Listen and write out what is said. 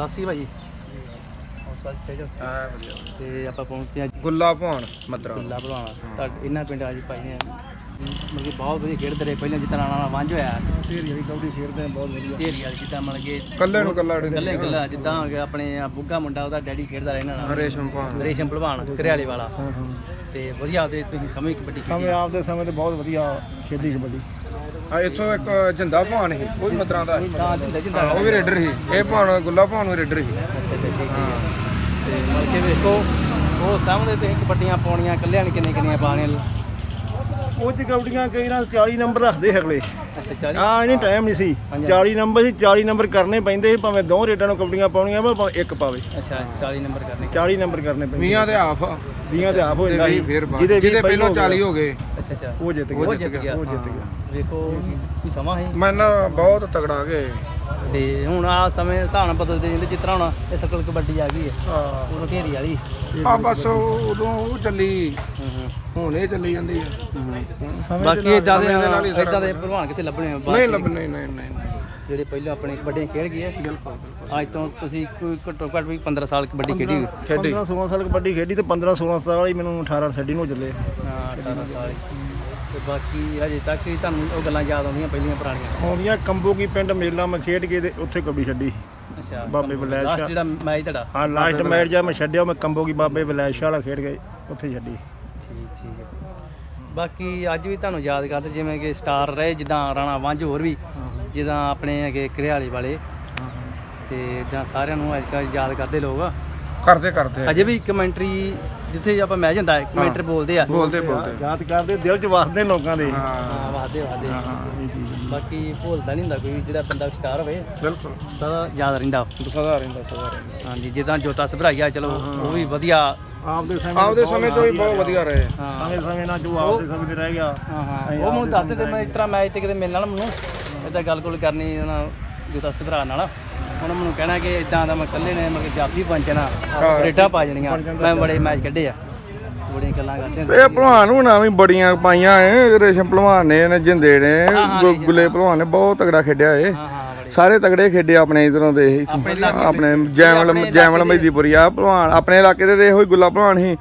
ਸਾਸੀ ਭਾਜੀ ਤੇ ਆਪਾਂ ਪਹੁੰਚੇ ਅੱਜ ਗੁੱਲਾ ਭਾਣ ਮਤਰਾ ਗੁੱਲਾ ਭਲਵਾਨ ਤਾਂ ਇਹਨਾਂ ਪਿੰਡਾਂ 'ਚ ਪਾਈ ਨੇ ਮਤਲਬ ਕਿ ਬਹੁਤ ਵਧੀਆ ਖੇਡਦੇ ਰਹੇ। ਪਹਿਲਾਂ ਜਿੱਦਾਂ ਨਾਲ ਵਾਂਝ ਹੋਇਆ। ਢੇਰੀ ਵਾਲੀ ਕਬੱਡੀ ਖੇਡਦੇ ਆ ਬਹੁਤ ਵਧੀਆ। ਢੇਰੀ ਵਾਲੀ ਜਿੱਦਾਂ ਮਤਲਬ ਕਿ ਕੱਲੇ ਨੂੰ ਕੱਲਾ ਡੇ ਕੱਲੇ ਕੱਲਾ ਜਿੱਦਾਂ ਹੋ ਗਿਆ ਆਪਣੇ ਆਹ ਬੁੱਗਾ ਮੁੰਡਾ ਉਹਦਾ ਡੈਡੀ ਖੇਡਦਾ ਰਿਹਾ ਇਹਨਾਂ ਨਾਲ ਰੇਸ਼ਮ ਭਾਣ ਰੇਸ਼ਮ ਭਲਵਾਨ ਘਰਿਆਲੇ ਵਾਲਾ। ਤੇ ਵਧੀਆ ਤੇ ਤੁਸੀਂ ਸਮੇਂ ਕਬੱਡੀ ਸਮੇਂ ਆਪਦੇ ਸਮੇਂ ਤੇ ਬਹੁਤ ਵਧੀਆ ਖੇਡੀ ਕਬੱਡੀ। ਆ ਇੱਥੋਂ ਇੱਕ ਜਿੰਦਾ ਭਾਣ ਸੀ ਉਹ ਵੀ ਮਤਰਾ ਦਾ ਸੀ। ਤਾਂ ਜਿੰਦਾ ਜਿੰਦਾ ਹਾਂ, ਉਹ ਵੀ ਰੇਡਰ ਸੀ। ਇਹ ਭਾਣ ਗੁੱਲਾ ਭਾਣ ਵੀ ਰੇਡਰ ਸੀ। ਅੱਛਾ ਅੱਛਾ ਠੀਕ ਹੈ। ਤੇ ਮਤਲਬ ਕਿ ਵੇਖੋ ਉਹ ਸਾਹਮਣੇ ਤੁਸੀਂ ਕਬੱਡੀਆਂ ਪਾਉਣੀਆਂ ਕੱਲਿਆਂ ਨੇ ਕਿੰਨੇ ਕਿੰਨੀਆਂ ਪਾਣੀਆਂ ਉਹ ਚ ਕਬੱਡੀਆਂ ਕਈ ਨਾਲ 40 ਨੰਬਰ ਰੱਖਦੇ ਅਗਲੇ। ਅੱਛਾ ਚਾਲੀ? ਆ ਇਹਨੇ ਟਾਈਮ ਨਹੀਂ ਸੀ। 40 ਨੰਬਰ ਸੀ 40 ਨੰਬਰ ਕਰਨੇ ਪੈਂਦੇ ਸੀ ਭਾਵੇਂ ਦੋ ਰੇਡਾਂ ਨੂੰ ਕਬੱਡੀਆਂ ਪਾਉਣੀਆਂ ਵਾ ਭਾਵੇਂ ਇੱਕ ਪਾਵੇ। ਅੱਛਾ 40 ਨੰਬਰ ਕਰਨੇ। 40 ਨੰਬਰ ਕਰਨੇ ਪੈਂਦੇ ਵੀਆਂ ਦੇ ਹਾਫ ਵੀਆਂ ਦੇ ਆਪ ਹੋ ਜਾਂਦਾ ਸੀ। ਜਿਹਦੇ ਜਿਹਦੇ ਪਹਿਲਾਂ ਪਹਿਲੋਂ 40 ਹੋ ਗਏ। ਅੱਛਾ। ਅੱਛਾ ਉਹ ਜਿੱਤ ਉਹ ਗਿਆ ਜਿੱਤ ਗਿਆ। ਉਹ ਜਿੱਤ ਗਿਆ ਵੇਖੋ ਕੀ ਸਮਾਂ ਹੈ ਮੈਂ ਨਾ ਬਹੁਤ ਤਗੜਾ ਗਏ ਤੇ ਹੁਣ ਆ ਸਮੇਂ ਹਿਸਾਬ ਨਾਲ ਬਦਲਦੇ ਜਾਂਦੇ ਜਿਸ ਤਰ੍ਹਾਂ ਹੁਣ ਇਹ ਸਕਲ ਕਬੱਡੀ ਆ ਗਈ ਹੈ। ਹਾਂ। ਉਦੋਂ ਢੇਰੀ ਵਾਲੀ। ਆ ਬਸ ਉਹ- ਉਦੋਂ ਉਹ ਚੱਲੀ। ਹੂੰ ਹੂੰ ਹੁਣ ਇਹ ਚੱਲੀ ਜਾਂਦੀ ਆ ਸਮੇਂ ਬਾਕੀ ਇਦਾਂ ਦੇ ਸਮੇਂ ਨਾਲ ਹੀ ਸਾਰਾ ਇਦਾਂ ਦੇ ਭਲਵਾਨ ਕਿੱਥੇ ਲੱਭਣੇ ਆ ਬਾਅਦ ਨਹੀਂ ਚ ਲੱਭ ਨਹੀਂ ਨਹੀਂ ਨਹੀਂ ਨਹੀਂ। ਜਿਹੜੇ ਪਹਿਲਾਂ ਆਪਣੇ ਕਬੱਡੀਆਂ ਖੇਡ ਗਏ ਬਿਲਕੁਲ। ਅੱਜ ਤੋਂ ਤੁਸੀਂ ਕੋਈ ਘੱਟੋ ਘੱਟ ਵੀ 15 ਸਾਲ ਕਬੱਡੀ ਖੇਡੀ ਹੋਈ। ਖੇਡੀ 15 16 ਸਾਲ ਕਬੱਡੀ ਖੇਡੀ ਤੇ 15 16 ਸਾਲ ਹੀ ਮੈਨੂੰ 18 ਛੱਡੀ ਨੂੰ ਚੱਲੇ। ਹਾਂ 18 ਸਾਲ ਹੀ। ਤੇ ਬਾਕੀ ਹਜੇ ਤੱਕ ਵੀ ਤੁਹਾਨੂੰ ਉਹ ਗੱਲਾਂ ਯਾਦ ਆਉਂਦੀਆਂ ਪਹਿਲੀਆਂ ਪੁਰਾਣੀਆਂ? ਆਉਂਦੀਆਂ ਕੰਬੋ ਕੀ ਪਿੰਡ ਮੇਲਾ ਮੈਂ ਖੇਡ ਕੇ ਤੇ ਉੱਥੇ ਕਬੱਡੀ ਛੱਡੀ। ਅੱਛਾ ਬਾਬੇ ਬਲੈਸ਼ ਲਾਸਟ ਜਿਹੜਾ ਮੈਚ ਤੁਹਾਡਾ? ਹਾਂ ਲਾਸਟ ਮੈਚ ਜਾਂ ਮੈਂ ਛੱਡਿਆ ਮੈਂ ਕੰਬੋ ਕੀ ਬਾਬੇ ਬਲੈਸ਼ ਵਾਲਾ ਖੇਡ ਗਏ ਉੱਥੇ ਛੱਡੀ। ਠੀਕ ਠੀਕ ਹੈ। ਬਾਕੀ ਅੱਜ ਵੀ ਤੁਹਾਨੂੰ ਯਾਦ ਕਰਦੇ ਜਿਵੇਂ ਕਿ ਸਟਾਰ ਰਹੇ ਜਿੱਦਾਂ ਰਾਣਾ ਵਾਂਝ ਹੋਰ ਵੀ ਜਿੱਦਾਂ ਆਪਣੇ ਹੈਗੇ ਘਰਿਆਲੇ ਵਾਲੇ। ਤੇ ਇਦਾਂ ਸਾਰਿਆਂ ਨੂੰ ਅੱਜ ਕੱਲ੍ਹ ਯਾਦ ਕਰਦੇ ਲੋਕ। ਕਰਦੇ ਕਰਦੇ ਅਜੇ ਵੀ ਕਮੈਂਟਰੀ ਜਿੱਥੇ ਆਪਾਂ ਮੈਚ ਹੁੰਦਾ ਹੈ। ਕਮੈਂਟਰ ਬੋਲਦੇ ਆ। ਬੋਲਦੇ ਬੋਲਦੇ। ਯਾਦ ਕਰਦੇ ਦਿਲ 'ਚ ਵਸਦੇ ਲੋਕਾਂ ਦੇ। ਹਾਂ। ਹਾਂ ਵਾਦੇ ਵਾਦੇ ਬਾਕੀ ਭੁੱਲਦਾ ਨਹੀਂ ਹੁੰਦਾ ਕੋਈ ਜਿਹੜਾ ਬੰਦਾ ਸਟਾਰ ਹੋਵੇ। ਬਿਲਕੁਲ। ਸਦਾ ਯਾਦ ਰਹਿੰਦਾ। ਸਦਾ ਰਹਿੰਦਾ ਸਦਾ ਰਹਿੰਦਾ। ਹਾਂਜੀ ਜਿੱਦਾਂ ਜੋਤਾ ਸਭਰਾਈਆ ਚਲੋ ਉਹ ਵੀ ਵਧੀਆ। ਆਪਦੇ ਸਮੇਂ ਆਪਦੇ ਸਮੇਂ ਤੋਂ ਹੀ ਬਹੁਤ ਵਧੀਆ ਰਹੇ। ਹਾਂ। ਸਮੇਂ ਸਮੇਂ ਨਾਲ ਜੋ ਆਪਦੇ ਸਮੇਂ ਤੇ ਰਹਿ ਗਿਆ। ਹਾਂ ਹਾਂ। ਉਹ ਮੈਨੂੰ ਦੱਸਦੇ ਤੇ ਮੈਂ ਇਸ ਤਰ੍ਹਾਂ ਮੈਚ ਤੇ ਕਿਤੇ ਮਿਲਣਾ ਨਾ ਮੈਨੂੰ ਇਦਾਂ ਗੱਲ ਗੁੱਲ ਕਰਨੀ ਉਹਨਾਂ ਜੋਤਾ ਸਭਰਾ ਨਾਲ ਉਹਨਾਂ ਮੈਨੂੰ ਕਹਿਣਾ ਕਿ ਇਦਾਂ ਦਾ ਮੈਂ ਇਕੱਲੇ ਨੇ ਮਤਲਬ ਜਾਫੀ ਪੰਚਣਾ ਰੇਟਾਂ ਪਾ ਜਣੀਆਂ। ਮੈਂ ਬੜੇ ਮੈਚ ਕੱਢੇ ਆ। ਬੜੀਆਂ ਗੱਲਾਂ ਕਰਦੇ ਹੁੰਦੇ ਇਹ ਭਲਵਾਨ ਹੁਣਾਂ ਵੀ ਬੜੀਆਂ ਪਾਈਆਂ ਏ ਰੇਸ਼ਮ ਭਲਵਾਨ ਨੇ ਨੇ ਜਿੰਦੇ ਨੇ ਗੁ- ਗੁੱਲੇ ਭਲਵਾਨ। ਨੇ ਬਹੁਤ ਤਗੜਾ ਖੇਡਿਆ ਏ ਸਾਰੇ ਤਗੜੇ ਖੇਡੇ ਆਪਣੇ ਇਧਰੋਂ ਦੇ ਆਪਣੇ ਜੈਮਲ ਜੈਮਲ ਮਜਦੀਪੁਰੀ ਆ ਭਲਵਾਨ ਆਪਣੇ ਇਲਾਕੇ ਦੇ ਤੇ ਇਹੋ ਹੀ ਗੁੱਲਾ ਭਲਵਾਨ ਸੀ।